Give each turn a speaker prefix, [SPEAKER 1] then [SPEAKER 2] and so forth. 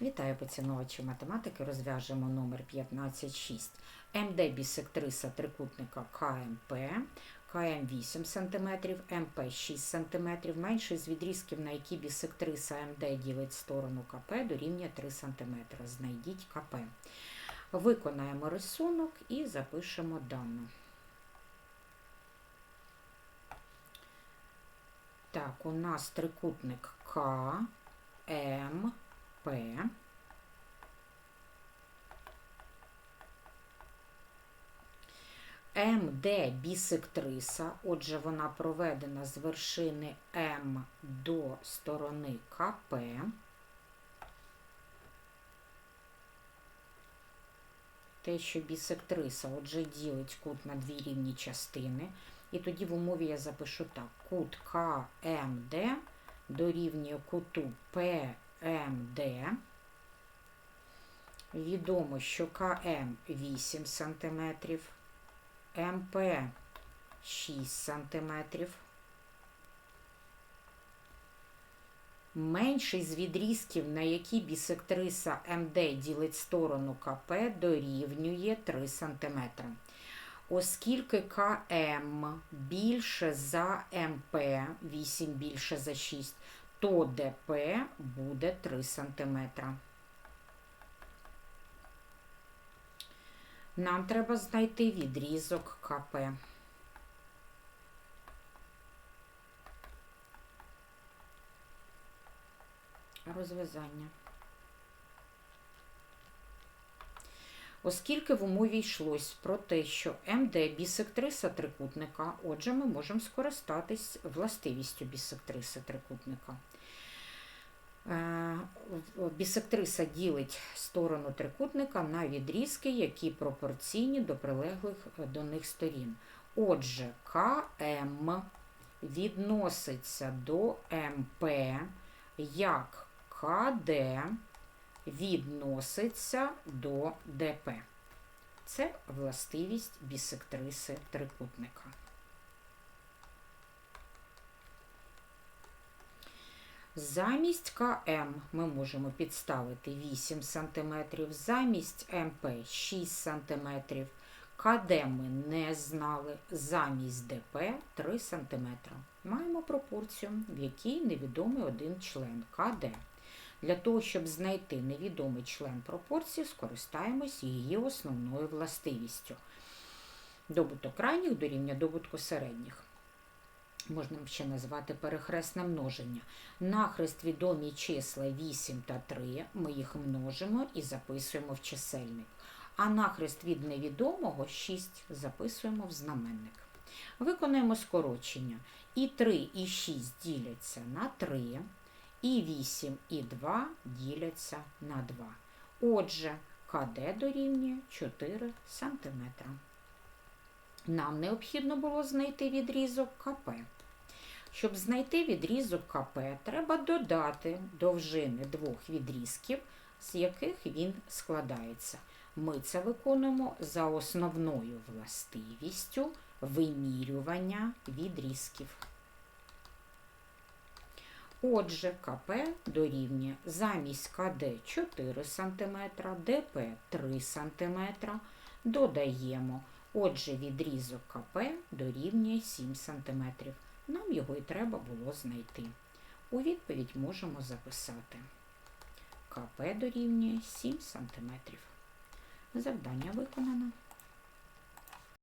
[SPEAKER 1] Вітаю поціновувачі математики. Розв'яжемо номер 156. МД бісектриса трикутника КМП, КМ 8 см, МП 6 см. Менший з відрізків, на які бісектриса МД ділить сторону КП, дорівнює 3 см. Знайдіть КП. Виконаємо рисунок і запишемо дану. Так, у нас трикутник К, М, П. МД бісектриса, отже, вона проведена з вершини М до сторони КП. Те, що бісектриса, отже, ділить кут на дві рівні частини. І тоді в умові я запишу так: кут КМД дорівнює куту ПМД. Відомо, що КМ 8 см, МП 6 см. Менший з відрізків, на які бісектриса МД ділить сторону КП, дорівнює 3 см. Оскільки КМ більше за МП, 8 більше за 6, то ДП буде 3 см. Нам треба знайти відрізок КП. Розв'язання. Оскільки в умові йшлось про те, що МД бісектриса трикутника, отже, ми можемо скористатись властивістю бісектриси трикутника. Е, Бісектриса ділить сторону трикутника на відрізки, які пропорційні до прилеглих до них сторін. Отже, КМ відноситься до МП як КД відноситься до ДП. Це властивість бісектриси трикутника. Замість КМ ми можемо підставити 8 см, замість МП 6 см, КД ми не знали, замість ДП 3 см. Маємо пропорцію, в якій невідомий один член КД. Для того, щоб знайти невідомий член пропорції, скористаємось її основною властивістю. Добуток крайніх дорівнює добутку середніх. Можна ще назвати перехресне множення. Нахрест відомі числа 8 та 3, ми їх множимо і записуємо в чисельник. А нахрест від невідомого 6 записуємо в знаменник. Виконаємо скорочення. І 3, і 6 діляться на 3. І 8 і 2 діляться на 2. Отже, КД дорівнює 4 см. Нам необхідно було знайти відрізок КП. Щоб знайти відрізок КП, треба додати довжини двох відрізків, з яких він складається. Ми це виконуємо за основною властивістю вимірювання відрізків. Отже, КП дорівнює замість КД 4 см, ДП 3 см. Додаємо. Отже, відрізок КП дорівнює 7 см. Нам його і треба було знайти. У відповідь можемо записати. КП дорівнює 7 см. Завдання виконано.